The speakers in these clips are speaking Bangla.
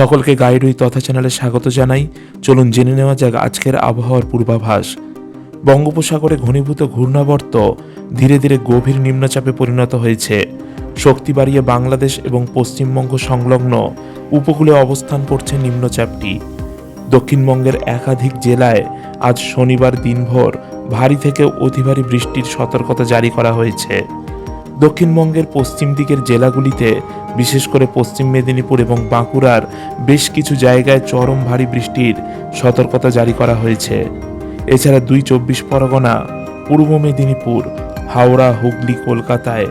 সকলকে গাইডই তথা চ্যানেলে স্বাগত জানাই। চলুন জেনে নেওয়া যাক আজকের আবহাওয়ার পূর্বাভাস। বঙ্গোপসাগরে ঘনীভূত ঘূর্ণাবর্ত ধীরে ধীরে গভীর নিম্নচাপে পরিণত হয়েছে। শক্তি বাড়িয়ে বাংলাদেশ এবং পশ্চিমবঙ্গ সংলগ্ন উপকূলে অবস্থান করছে নিম্নচাপটি। দক্ষিণবঙ্গের একাধিক জেলায় আজ শনিবার দিনভর ভারী থেকে অতি ভারী বৃষ্টির সতর্কতা জারি করা হয়েছে। দক্ষিণবঙ্গের পশ্চিম দিকের জেলাগুলিতে বিশেষ করে পশ্চিম মেদিনীপুর এবং বাঁকুড়ার বেশ কিছু জায়গায় চরম ভারী বৃষ্টির সতর্কতা জারি করা হয়েছে। এছাড়া দুই চব্বিশ পরগনা, পূর্ব মেদিনীপুর, হাওড়া, হুগলি, কলকাতায়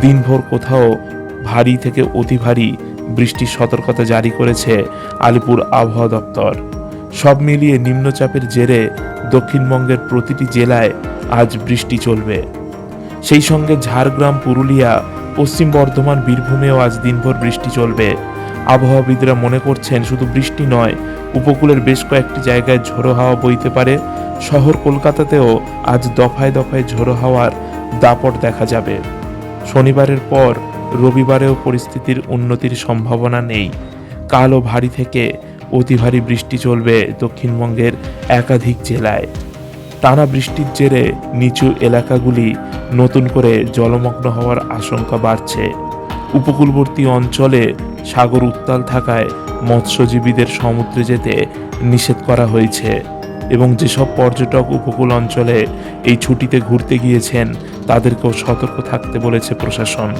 দিনভর কোথাও ভারী থেকে অতি ভারী বৃষ্টির সতর্কতা জারি করেছে আলিপুর আবহাওয়া দপ্তর। সব মিলিয়ে নিম্নচাপের জেরে দক্ষিণবঙ্গের প্রতিটি জেলায় আজ বৃষ্টি চলবে। সেই সঙ্গে ঝাড়গ্রাম, পুরুলিয়া পশ্চিম বর্ধমান, বীরভূমেও আজ দিনভর বৃষ্টি চলবে। আবহাওয়াবিদরা মনে করছেন শুধু বৃষ্টি নয়, উপকূলের বেশ কয়েকটি জায়গায় ঝোড়ো হাওয়া বইতে পারে। শহর কলকাতাতেও আজ দফায় দফায় ঝোড়ো হাওয়ার দাপট দেখা যাবে। শনিবারের পর রবিবারেও পরিস্থিতির উন্নতির সম্ভাবনা নেই। কালো ভারী থেকে অতি ভারী বৃষ্টি চলবে দক্ষিণবঙ্গের একাধিক জেলায়। টানা বৃষ্টির জেরে নিচু এলাকাগুলি নতুন করে জলমগ্ন হওয়ার আশঙ্কা বাড়ছে। উপকূলবর্তী অঞ্চলে সাগর উত্তাল থাকায় মৎস্যজীবীদের সমুদ্রে যেতে নিষেধ করা হয়েছে এবং যেসব পর্যটক উপকূল অঞ্চলে এই ছুটিতে ঘুরতে গিয়েছেন, তাদেরকেও সতর্ক থাকতে বলেছে প্রশাসন।